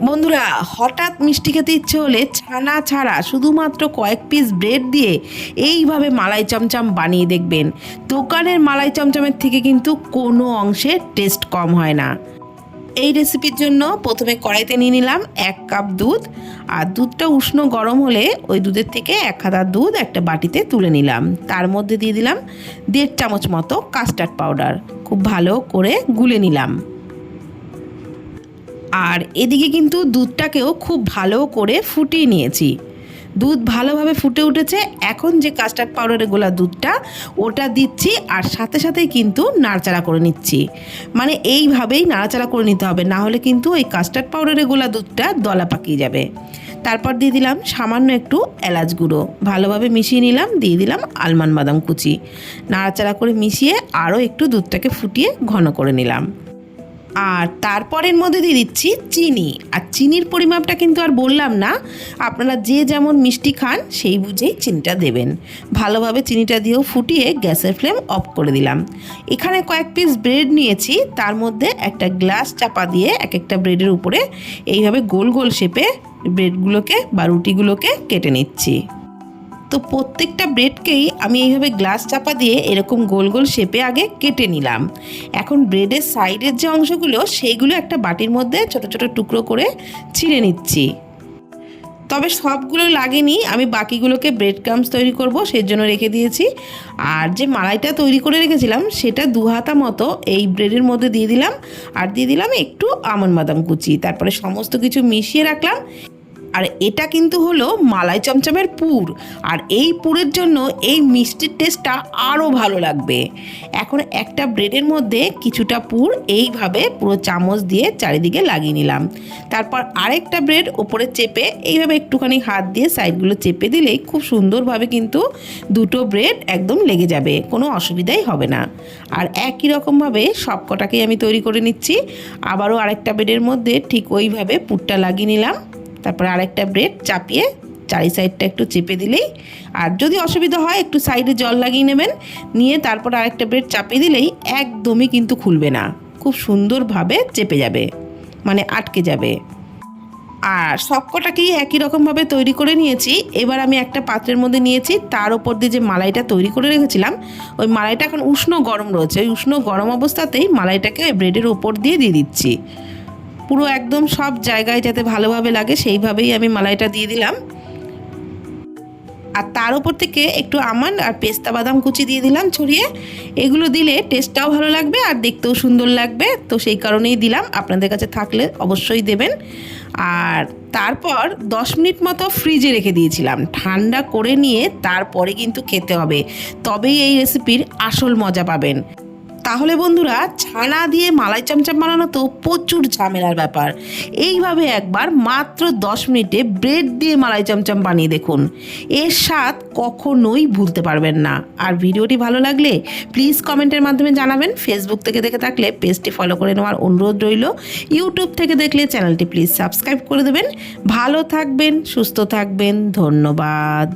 বন্ধুরা, হঠাৎ মিষ্টি খেতে ইচ্ছে হলে ছানা ছাড়া শুধুমাত্র কয়েক পিস ব্রেড দিয়ে এইভাবে মালাই চমচম বানিয়ে দেখবেন। দোকানের মালাই চমচমের থেকে কিন্তু কোনো অংশে টেস্ট কম হয় না। এই রেসিপির জন্য প্রথমে কড়াইতে নিয়ে নিলাম এক কাপ দুধ, আর দুধটা উষ্ণ গরম হলে ওই দুধের থেকে এক হাতা দুধ একটা বাটিতে তুলে নিলাম। তার মধ্যে দিয়ে দিলাম দেড় চামচ মতো কাস্টার্ড পাউডার খুব ভালো করে গুলে নিলাম। আর এদিকে কিন্তু দুধটাকেও খুব ভালো করে ফুটিয়ে নিয়েছি। দুধ ভালোভাবে ফুটে উঠেছে। এখন যে কাস্টার্ড পাউডারে গোলা দুধটা, ওটা দিচ্ছি আর সাথে সাথেই কিন্তু নাড়াচাড়া করে নিচ্ছি। মানে এইভাবেই নাড়াচাড়া করে নিতে হবে, না হলে কিন্তু ওই কাস্টার্ড পাউডারে গোলা দুধটা দলা পাকিয়ে যাবে। তারপর দিয়ে দিলাম সামান্য একটু এলাচ গুঁড়ো। ভালোভাবে মিশিয়ে নিলাম, দিয়ে দিলাম আলমন্ড বাদাম কুচি। নাড়াচাড়া করে মিশিয়ে আরও একটু দুধটাকে ফুটিয়ে ঘন করে নিলাম। আর তারপরের মধ্যে দিয়ে দিচ্ছি চিনি। আর চিনির পরিমাপটা কিন্তু আর বললাম না, আপনারা যে যেমন মিষ্টি খান সেই বুঝেই চিনিটা দেবেন। ভালোভাবে চিনিটা দিয়েও ফুটিয়ে গ্যাসের ফ্লেম অফ করে দিলাম। এখানে কয়েক পিস ব্রেড নিয়েছি, তার মধ্যে একটা গ্লাস চাপা দিয়ে এক একটা ব্রেডের উপরে এইভাবে গোল গোল শেপে ব্রেডগুলোকে বা রুটিগুলোকে কেটে নিচ্ছি। তো প্রত্যেকটা ব্রেডকেই আমি এইভাবে গ্লাস চাপা দিয়ে এরকম গোল গোল শেপে আগে কেটে নিলাম। এখন ব্রেডের সাইডের যে অংশগুলো, সেইগুলো একটা বাটির মধ্যে ছোট ছোট টুকরো করে ছিঁড়ে নিচ্ছি। তবে সবগুলো লাগেনি, আমি বাকিগুলোকে ব্রেড ক্রামস তৈরি করব, সেই জন্য রেখে দিয়েছি। আর যে মালাইটা তৈরি করে রেখেছিলাম, সেটা দু হাতা মতো এই ব্রেডের মধ্যে দিয়ে দিলাম। আর দিয়ে দিলাম একটু আমন্ড বাদাম কুচি। তারপরে সমস্ত কিছু মিশিয়ে রাখলাম। আর এটা কিন্তু হলো মালাই চমচমের পুর। আর এই পুরের জন্য এই মিষ্টির টেস্টটা আরও ভালো লাগবে। এখন একটা ব্রেডের মধ্যে কিছুটা পুর এইভাবে পুরো চামচ দিয়ে চারিদিকে লাগিয়ে নিলাম। তারপর আরেকটা ব্রেড ওপরে চেপে এইভাবে একটুখানি হাত দিয়ে সাইডগুলো চেপে দিলেই খুব সুন্দরভাবে কিন্তু দুটো ব্রেড একদম লেগে যাবে, কোনো অসুবিধাই হবে না। আর একই রকমভাবে সব কটাকেই আমি তৈরি করে নিচ্ছি। আবারও আরেকটা ব্রেডের মধ্যে ঠিক ওইভাবে পুরটা লাগিয়ে নিলাম। তারপরে আরেকটা ব্রেড চাপিয়ে চারি সাইডটা একটু চেপে দিলেই, আর যদি অসুবিধা হয় একটু সাইডে জল লাগিয়ে নেবেন, নিয়ে তারপর আরেকটা ব্রেড চাপিয়ে দিলেই একদমই কিন্তু খুলবে না। খুব সুন্দরভাবে চেপে যাবে মানে আটকে যাবে। আর সবকটাকেই একই রকমভাবে তৈরি করে নিয়েছি। এবার আমি একটা পাত্রের মধ্যে নিয়েছি, তার ওপর দিয়ে যে মালাইটা তৈরি করে রেখেছিলাম, ওই মালাইটা এখন উষ্ণ গরম রয়েছে। ওই উষ্ণ গরম অবস্থাতেই মালাইটাকে ব্রেডের ওপর দিয়ে দিয়ে দিচ্ছি। পুরো একদম সব জায়গায় যাতে ভালোভাবে লাগে, সেইভাবেই আমি মালাইটা দিয়ে দিলাম। আর তার উপর থেকে একটু আমান আর পেস্তা বাদাম কুচি দিয়ে দিলাম ছড়িয়ে। এগুলো দিলে টেস্টটাও ভালো লাগবে আর দেখতেও সুন্দর লাগবে। তো সেই কারণেই দিলাম। আপনাদের কাছে থাকলে অবশ্যই দেবেন। আর তারপর দশ মিনিট মতো ফ্রিজে রেখে দিয়েছিলাম। ঠান্ডা করে নিয়ে তারপরে কিন্তু খেতে হবে। তবেই এই রেসিপির আসল মজা পাবেন। তাহলে বন্ধুরা, ছানা দিয়ে মালাই চমচম বানানো তো প্রচুর ঝামেলার ব্যাপার। এইভাবে একবার মাত্র দশ মিনিটে ব্রেড দিয়ে মালাই চমচম বানিয়ে দেখুন। এর স্বাদ কখনোই ভুলতে পারবেন না। আর ভিডিওটি ভালো লাগলে প্লিজ কমেন্টের মাধ্যমে জানাবেন। ফেসবুক থেকে দেখে থাকলে পেজটি ফলো করে নেওয়ার অনুরোধ রইল। ইউটিউব থেকে দেখলে চ্যানেলটি প্লিজ সাবস্ক্রাইব করে দেবেন। ভালো থাকবেন, সুস্থ থাকবেন, ধন্যবাদ।